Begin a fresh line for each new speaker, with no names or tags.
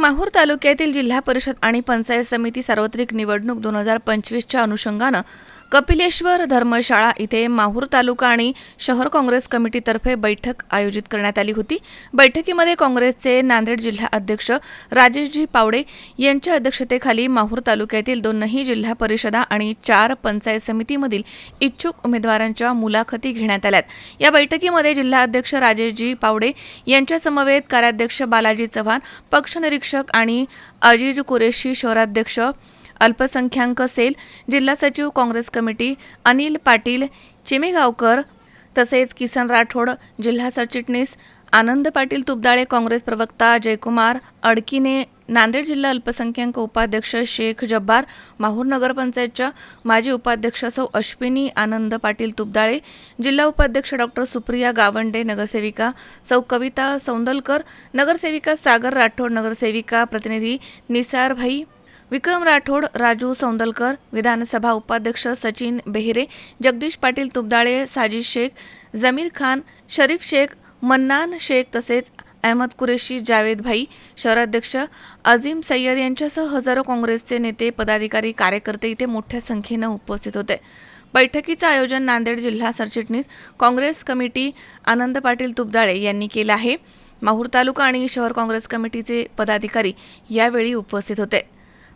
माहूर तालुक्यातील जिल्हा परिषद आणि पंचायत समिती सार्वत्रिक निवडणूक दोन हजार पंचवीसच्या अनुषंगानं कपिलेश्वर धर्मशाळा इथे माहूर तालुका आणि शहर काँग्रेस कमिटीतर्फे बैठक आयोजित करण्यात आली होती. बैठकीमध्ये काँग्रेसचे नांदेड जिल्हा अध्यक्ष राजेशजी पावडे यांच्या अध्यक्षतेखाली माहूर तालुक्यातील दोनही जिल्हा परिषदा आणि चार पंचायत समितीमधील इच्छुक उमेदवारांच्या मुलाखती घेण्यात आल्यात. या बैठकीमध्ये जिल्हा अध्यक्ष राजेशजी पावडे यांच्यासमवेत कार्याध्यक्ष बालाजी चव्हाण पक्ष निरीक्षक आणि अजीज कुरेशी शहराध्यक्ष अल्पसंख्याक सेल जिल्हा सचिव काँग्रेस कमिटी अनिल पाटील चिमेगावकर तसेच किसन राठोड जिल्हा सरचिटणीस आनंद पाटील तुबदाळे काँग्रेस प्रवक्ता जयकुमार अडकीने नांदेड जिल्हा अल्पसंख्याक उपाध्यक्ष शेख जब्बार माहूर नगरपंचायतच्या माजी उपाध्यक्ष सौ अश्विनी आनंद पाटील तुबदाळे जिल्हा उपाध्यक्ष डॉक्टर सुप्रिया गावंडे नगरसेविका सौ कविता सौंदलकर नगरसेविका सागर राठोड नगरसेविका प्रतिनिधी निसारभाई विक्रम राठोड राजू सौंदलकर विधानसभा उपाध्यक्ष सचिन बेहरे जगदीश पाटील तुबदाळे साजिद शेख जमीर खान शरीफ शेख मन्नान शेख तसेच अहमद कुरेशी जावेद भाई शहराध्यक्ष अझीम सय्यद यांच्यासह हजारो काँग्रेसचे नेते पदाधिकारी कार्यकर्ते इथे मोठ्या संख्येनं उपस्थित होते. बैठकीचं आयोजन नांदेड जिल्हा सरचिटणीस काँग्रेस कमिटी आनंद पाटील तुबदाळे यांनी केलं आहे. माहूर तालुका आणि शहर काँग्रेस कमिटीचे पदाधिकारी यावेळी उपस्थित होते.